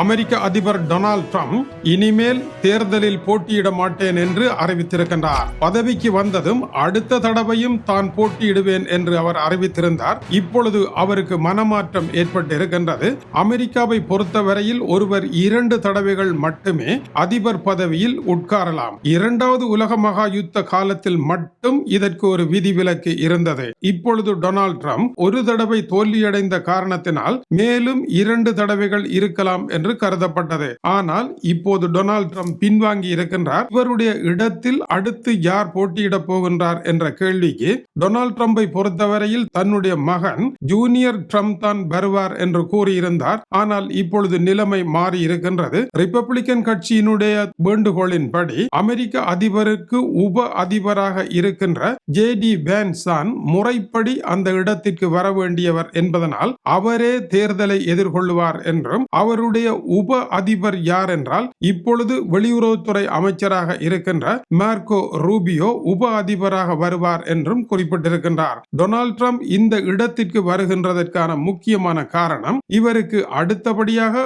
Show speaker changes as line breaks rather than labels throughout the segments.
அமெரிக்க அதிபர் Donald Trump இனிமேல் தேர்தலில் போட்டியிட மாட்டேன் என்று அறிவித்திருக்கின்றார். பதவிக்கு வந்ததும் அடுத்த தடவையும் தான் போட்டியிடுவேன் என்று அவர் அறிவித்திருந்தார். இப்பொழுது அவருக்கு மனமாற்றம் ஏற்பட்டிருக்கின்றது. அமெரிக்காவை பொறுத்தவரையில் ஒருவர் இரண்டு தடவைகள் மட்டுமே அதிபர் பதவியில் உட்காரலாம். இரண்டாவது உலக மகா யுத்த காலத்தில் மட்டும் இதற்கு ஒரு விதிவிலக்கு இருந்தது. இப்பொழுது டொனால்ட் ட்ரம்ப் ஒரு தடவை தோல்வியடைந்த காரணத்தினால் மேலும் இரண்டு தடவைகள் இருக்கலாம் என்று கருதப்பட்டது. ஆனால் இப்போது டொனால்ட் ட்ரம்ப் பின்வாங்கி இருக்கின்றார். இவருடைய இடத்தில் அடுத்து யார் போட்டியிட போகின்றார் என்ற கேள்விக்கு டொனால்ட் ட்ரம்பை பொறுத்தவரையில் தன்னுடைய மகன் ஜூனியர் ட்ரம்ப் தான் வருவார் என்று கூறியிருந்தார். ஆனால் இப்பொழுது நிலைமை மாறி இருக்கின்றது. ரிப்பப்ளிக்கன் கட்சியினுடைய வேண்டுகோளின்படி அமெரிக்க அதிபருக்கு உப அதிபராக இருக்கின்ற ஜே டி வேன்ஸ் தான் முறைப்படி அந்த இடத்திற்கு வர வேண்டியவர் என்பதனால் அவரே தேர்தலை எதிர்கொள்ளுவார் என்றும் அவருடைய உப அதிபர் யார் என்றால் இப்பொழுது வெளியுறவுத்துறை அமைச்சராக இருக்கின்ற மார்க்கோ ரூபியோ உப அதிபராக வருவார் என்றும் குறிப்பிட்டிருக்கின்றார். டொனால்ட் ட்ரம்ப் இந்த இடத்திற்கு வருகின்றதற்கான முக்கியமான காரணம் இவருக்கு அடுத்தபடியாக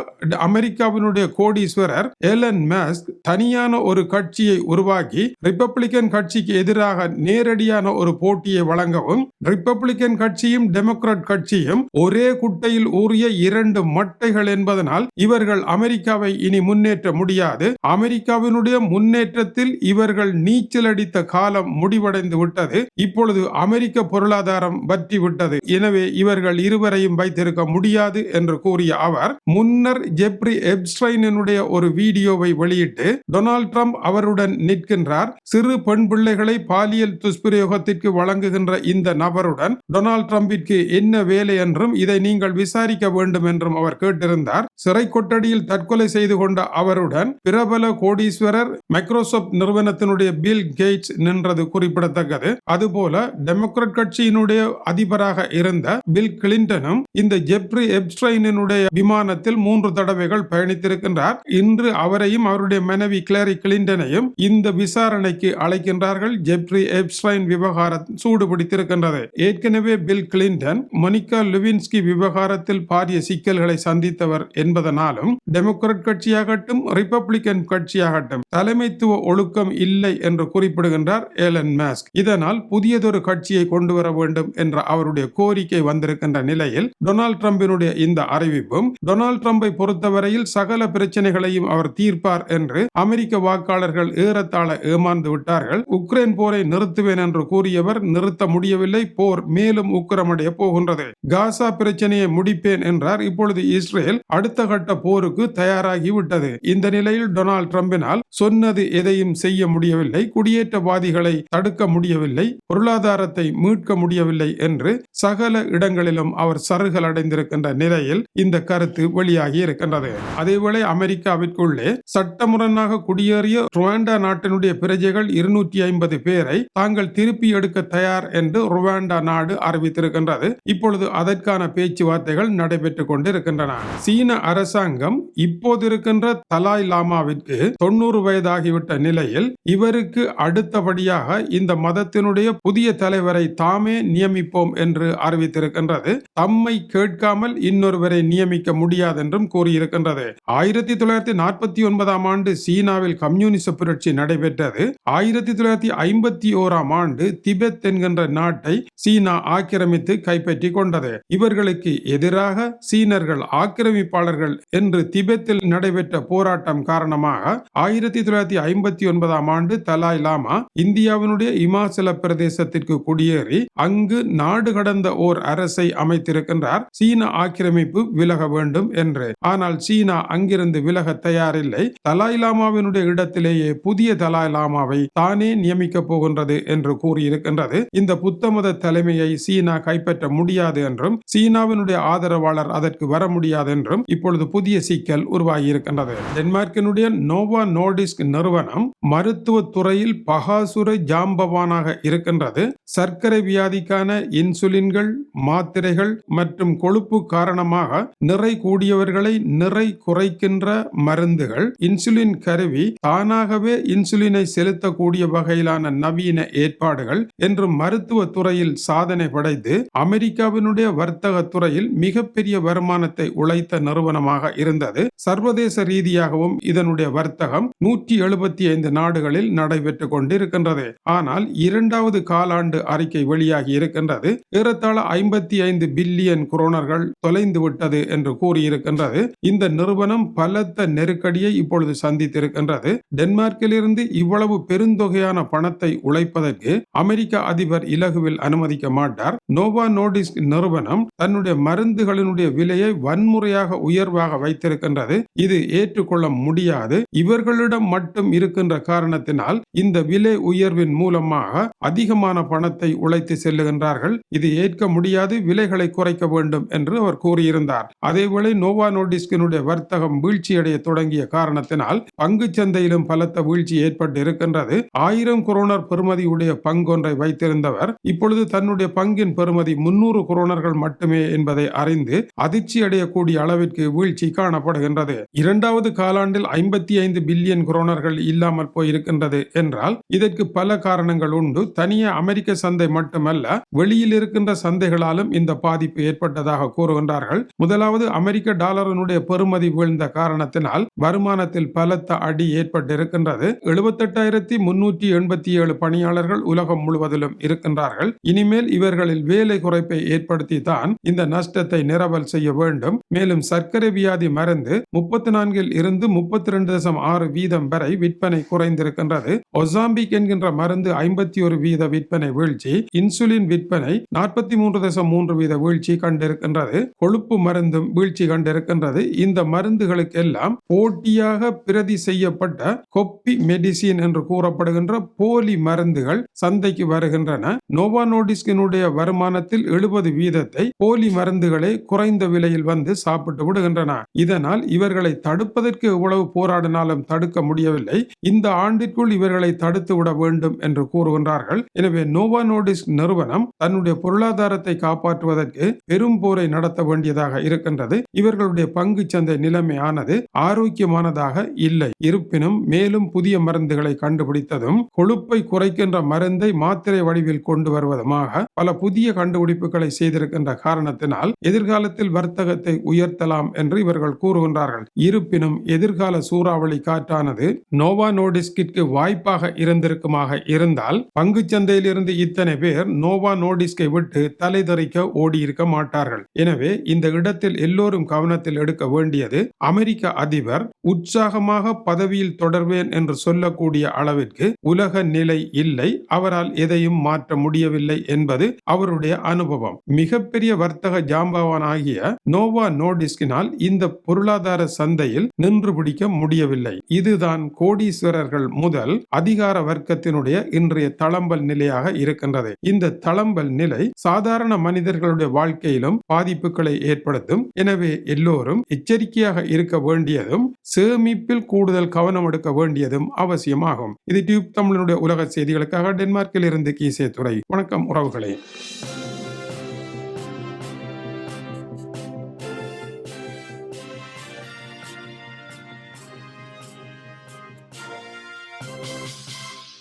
அமெரிக்காவினுடைய கோடீஸ்வரர் எலன் மேஸ்க் தனியான ஒரு கட்சியை உருவாக்கி ரிப்பப்ளிகன் கட்சிக்கு எதிராக நேரடியான ஒரு போட்டியை வழங்கவும் ரிப்பப்ளிகன் கட்சியும் டெமோக்ராட் கட்சியும் ஒரே குட்டையில் ஊறிய இரண்டு மட்டைகள் என்பதனால் இவர் இவர்கள் அமெரிக்காவை இனி முன்னேற்ற முடியாது. அமெரிக்காவினுடைய முன்னேற்றத்தில் இவர்கள் நீச்சல் அடித்த காலம் முடிவடைந்து விட்டது. இப்பொழுது அமெரிக்க பொருளாதாரம் வற்றி விட்டது எனவே இவர்கள் இருவரையும் வைத்திருக்க முடியாது என்று கூறிய அவர் முன்னர் ஜெப்ரி எப்ஸ்டைனுடைய ஒரு வீடியோவை வெளியிட்டு டொனால்ட் ட்ரம்ப் அவருடன் நிற்கின்றார். சிறு பெண் பிள்ளைகளை பாலியல் துஷ்பிரயோகத்திற்கு வழங்குகின்ற இந்த நபருடன் டொனால்ட் ட்ரம்பிற்கு என்ன வேலை என்றும் இதை நீங்கள் விசாரிக்க வேண்டும் என்றும் அவர் கேட்டிருந்தார். சிறை கொட்டடியில் தற்கொலை செய்து கொண்ட அவருடன் பிரபல கோடீஸ்வரர் மைக்ரோசாப்ட் நிறுவனத்தினுடைய பில் கேட்ஸ் நின்றது குறிப்பிடத்தக்கது. அதுபோல டெமோக்ராட் கட்சியினுடைய அதிபராக இருந்த பில் கிளின்டனும் இந்த ஜெப்ரி எப்ஸ்டைனுடைய விமானத்தில் மூன்று தடவைகள் பயணித்திருக்கின்றார். இன்று அவரையும் அவருடைய மனைவி கிளாரி கிளின்டனையும் இந்த விசாரணைக்கு அழைக்கின்றார்கள். ஜெப்ரி எப்ஸ்டைன் விவகாரம் சூடு பிடித்திருக்கின்றது ஏற்கனவே பில் கிளின்டன் மொனிகா லுவின்ஸ்கி விவகாரத்தில் பாரிய சிக்கல்களை சந்தித்தவர் என்பதனால் ஆனாலும் டெமோக்ராட் கட்சியாகட்டும் ரிப்பப்ளிகன் கட்சியாகட்டும் தலைமைத்துவ ஒழுக்கம் இல்லை என்று குறிப்பிடுகின்றார் ஏலன் மேஸ்க் இதனால் புதியதொரு கட்சியை கொண்டு வர வேண்டும் என்ற அவருடைய கோரிக்கை வந்திருக்கின்ற நிலையில் டொனால்ட் ட்ரம்பினுடைய இந்த அறிவிப்பும் டொனால்ட் ட்ரம்பை பொறுத்தவரையில் சகல பிரச்சனைகளையும் அவர் தீர்ப்பார் என்று அமெரிக்க வாக்காளர்கள் ஏறத்தாழ ஏமாந்து விட்டார்கள். உக்ரைன் போரை நிறுத்துவேன் என்று கூறியவர் நிறுத்த முடியவில்லை போர் மேலும் உக்கிரமடைய போகின்றது. காசா பிரச்சனையை முடிப்பேன் என்றார். இப்பொழுது இஸ்ரேல் அடுத்த கட்ட போருக்கு தயாராகி விட்டது. இந்த நிலையில் டொனால்ட் ட்ரம்பினால் சொன்னது எதையும் செய்ய முடியவில்லை குடியேற்றவாதிகளை தடுக்க முடியவில்லை பொருளாதாரத்தை மீட்க முடியவில்லை என்று சகல இடங்களிலும் அவர் சருகல் அடைந்திருக்கின்ற நிலையில் இந்த கருத்து வெளியாகி இருக்கின்றது. அதேவேளை அமெரிக்காவிற்குள்ளே சட்டமுரணாக குடியேறிய ருவாண்டா நாட்டினுடைய பிரஜைகள் இருநூற்றி ஐம்பது பேரை தாங்கள் திருப்பி எடுக்க தயார் என்று ருவாண்டா நாடு அறிவித்திருக்கின்றது. இப்பொழுது அதற்கான பேச்சுவார்த்தைகள் நடைபெற்றுக் கொண்டிருக்கின்றன. சீன அரசாங்கம் அரசாங்கம் இப்போது இருக்கின்ற தலாய் லாமாவிற்கு தொண்ணூறு வயதாகிவிட்ட நிலையில் இவருக்கு அடுத்தபடியாக இந்த மதத்தினுடைய புதிய தலைவரை தாமே நியமிப்போம் என்று அறிவித்திருக்கின்றது. தம்மை கேட்காமல் இன்னொருவரை நியமிக்க முடியாது என்றும் கூறியிருக்கின்றது. ஆயிரத்தி தொள்ளாயிரத்தி நாற்பத்தி ஒன்பதாம் ஆண்டு சீனாவில் கம்யூனிச புரட்சி நடைபெற்றது. ஆயிரத்தி தொள்ளாயிரத்தி ஐம்பத்தி ஓராம் ஆண்டு திபெத் என்கின்ற நாட்டை சீனா ஆக்கிரமித்து கைப்பற்றி கொண்டது. இவர்களுக்கு எதிராக சீனர்கள் ஆக்கிரமிப்பாளர்கள் என்று திபெத்தில் நடைபெற்ற போராட்டம் காரணமாக ஆயிரத்தி தொள்ளாயிரத்தி ஐம்பத்தி ஒன்பதாம் ஆண்டு தலாய் லாமா இந்தியாவினுடைய இமாச்சல பிரதேசத்திற்கு குடியேறி அங்கு நாடு கடந்த ஓர் அரசை அமைத்திருக்கின்றார். சீன ஆக்கிரமிப்பு விலக வேண்டும் என்று. ஆனால் சீனா அங்கிருந்து விலக தயாரில்லை. தலாய் லாமாவினுடைய இடத்திலேயே புதிய தலாய் லாமாவை தானே நியமிக்க போகின்றது என்று கூறியிருக்கின்றது. இந்த புத்த மத தலைமையை சீனா கைப்பற்ற முடியாது என்றும் சீனாவினுடைய ஆதரவாளர் அதற்கு வர முடியாது என்றும் இப்பொழுது புதிய புதிய சிக்கல் உருவாகியிருக்கின்றது. டென்மார்க்கினுடைய நோவா நோடிஸ்க் நிறுவனம் மருத்துவ துறையில் பகாசுர ஜாம்பவானாக இருக்கின்றது. சர்க்கரை வியாதிக்கான இன்சுலின்கள் மாத்திரைகள் மற்றும் கொழுப்பு காரணமாக நிறை கூடியவர்களை நிறை குறைக்கின்ற மருந்துகள் இன்சுலின் கருவி தானாகவே இன்சுலினை செலுத்தக்கூடிய வகையிலான நவீன ஏற்பாடுகள் என்று மருத்துவ துறையில் சாதனை படைத்து அமெரிக்காவினுடைய வர்த்தக துறையில் மிகப்பெரிய வருமானத்தை உழைத்த நிறுவனமாக இருந்தது. சர்வதேச ரீதியாகவும் இதனுடைய வர்த்தகம் நூற்றி எழுபத்தி ஐந்து நாடுகளில் நடைபெற்றுக் கொண்டிருக்கின்றது. ஆனால் இரண்டாவது காலாண்டு அறிக்கை வெளியாகி இருக்கின்றது. ஏறத்தாழ ஐம்பத்தி ஐந்து பில்லியன் குரோனர்கள் தொலைந்து விட்டது என்று கூறியிருக்கின்றது. இந்த நிறுவனம் பலத்த நெருக்கடியை இப்பொழுது சந்தித்திருக்கின்றது. டென்மார்க்கிலிருந்து இவ்வளவு பெருந்தொகையான பணத்தை உழைப்பதற்கு அமெரிக்க அதிபர் இலகுவில் அனுமதிக்க மாட்டார். நோவா நோடிஸ்க் நிறுவனம் தன்னுடைய மருந்துகளினுடைய விலையை வன்முறையாக உயர்வாக வைத்திருக்கின்றது. இது ஏற்றுக்கொள்ள முடியாது. இவர்களிடம் மட்டும் இருக்கின்ற காரணத்தினால் இந்த விலை உயர்வின் மூலமாக அதிகமான பணத்தை உழைத்து செல்லுகின்றார்கள். இது ஏற்க முடியாது. விலைகளை குறைக்க வேண்டும் என்று அவர் கூறியிருந்தார். அதேவேளை நோவா நோட்டிஸ்கினுடைய வர்த்தகம் வீழ்ச்சியடைய தொடங்கிய காரணத்தினால் பங்கு சந்தையிலும் பலத்த வீழ்ச்சி ஏற்பட்டு இருக்கின்றது ஆயிரம் குரோனர் பெறுமதியுடைய பங்கொன்றை வைத்திருந்தவர் இப்பொழுது தன்னுடைய பங்கின் பெறுமதி முன்னூறு குரோனர்கள் மட்டுமே என்பதை அறிந்து அதிர்ச்சி அடையக்கூடிய அளவிற்கு வீழ்ச்சி காணப்படுகின்றது. இரண்டாவது காலாண்டில் ஐம்பத்தி ஐந்து பில்லியன் குரோனர்கள் இல்லாமல் போயிருக்கின்றது என்றால் இதற்கு பல காரணங்கள் உண்டு. தனிய அமெரிக்க சந்தை மட்டுமல்ல வெளியில் இருக்கின்ற சந்தைகளாலும் இந்த பாதிப்பு ஏற்பட்டதாக கூறுகின்றார்கள். முதலாவது அமெரிக்க டாலரினுடைய பெறுமதி வீழ்ந்த காரணத்தினால் வருமானத்தில் பலத்த அடி ஏற்பட்டிருக்கின்றது. எழுபத்தெட்டாயிரத்தி முன்னூற்றி எண்பத்தி ஏழு பணியாளர்கள் உலகம் முழுவதிலும் இருக்கின்றார்கள். இனிமேல் இவர்களில் வேலை குறைப்பை ஏற்படுத்தி தான் இந்த நஷ்டத்தை நிரவல் செய்ய வேண்டும். மேலும் சர்க்கரை வியாதி மருந்து முப்பத்தி நான்கில் இருந்து முப்பத்தி ரெண்டு தசம் ஆறு வீதம் வரை விற்பனை குறைந்திருக்கின்றது. ஒசாம்பிக் என்கின்ற மருந்து ஐம்பத்தி ஒரு வீத விற்பனை வீழ்ச்சி இன்சுலின் விற்பனை நாற்பத்தி மூன்று தசம் மூன்று வீத வீழ்ச்சி கண்டிருக்கின்றது. கொழுப்பு மருந்தும் வீழ்ச்சி கண்டிருக்கின்றது. இந்த மருந்துகளுக்கு எல்லாம் போட்டியாக பிரதி செய்யப்பட்ட கொப்பி மெடிசின் என்று கூறப்படுகின்ற போலி மருந்துகள் சந்தைக்கு வருகின்றன. நோவா நோடிஸ்கினுடைய வருமானத்தில் எழுபது வீதத்தை போலி மருந்துகளை குறைந்த விலையில் வந்து சாப்பிட்டு விடுகின்றன. இதனால் இவர்களை தடுப்பதற்கு எவ்வளவு போராடினாலும் தடுக்க முடியவில்லை. இந்த ஆண்டிற்குள் இவர்களை தடுத்து விட வேண்டும் என்று கூறுகின்றார்கள். எனவே நோவா நோடிஸ் நிறுவனம் தன்னுடைய பொருளாதாரத்தை காப்பாற்றுவதற்கு பெரும் போரை நடத்த வேண்டியதாக இருக்கின்றது. இவர்களுடைய பங்கு சந்தை நிலைமையானது ஆரோக்கியமானதாக இல்லை. இருப்பினும் மேலும் புதிய மருந்துகளை கண்டுபிடித்ததும் கொழுப்பை குறைக்கின்ற மருந்தை மாத்திரை வடிவில் கொண்டு வருவதுமாக பல புதிய கண்டுபிடிப்புகளை செய்திருக்கின்ற காரணத்தினால் எதிர்காலத்தில் வர்த்தகத்தை உயர்த்தலாம் என்று இவர்கள் கூறுகின்றார்கள். இருப்பினும் எதிர்கால சூறாவளி காற்றானது நோவா நோடிஸ்கிற்கு வாய்ப்பாக இருந்திருக்குமாக இருந்தால் பங்கு சந்தையில் இருந்து இத்தனை பேர் நோவா நோடிஸ்கை விட்டு தலைதறிக்க ஓடியிருக்க மாட்டார்கள். எனவே இந்த இடத்தில் எல்லோரும் கவனத்தில் எடுக்க வேண்டியது அமெரிக்க அதிபர் உற்சாகமாக பதவியில் தொடர்வேன் என்று சொல்லக்கூடிய அளவிற்கு உலக நிலை இல்லை அவரால் எதையும் மாற்ற முடியவில்லை என்பது அவருடைய அனுபவம். மிகப்பெரிய வர்த்தக ஜாம்பவான் ஆகிய நோவா நோடிஸ்கினால் இந்த பொருளாதார சந்தையில் நின்று பிடிக்க முடியவில்லை. இதுதான் கோடீஸ்வரர்கள் முதல் அதிகார வர்க்கத்தினுடைய இன்றைய தளம்பல் நிலையாக இருக்கின்றது. இந்த தளம்பல் நிலை சாதாரண மனிதர்களுடைய வாழ்க்கையிலும் பாதிப்புகளை ஏற்படுத்தும். எனவே எல்லோரும் எச்சரிக்கையாக இருக்க வேண்டியதும் சேமிப்பில் கூடுதல் கவனம் எடுக்க வேண்டியதும் அவசியமாகும். இது டியூப் தமிழனுடைய உலக செய்திகளுக்காக டென்மார்க்கில் இருந்து கீசே துறை வணக்கம் உறவுகளே.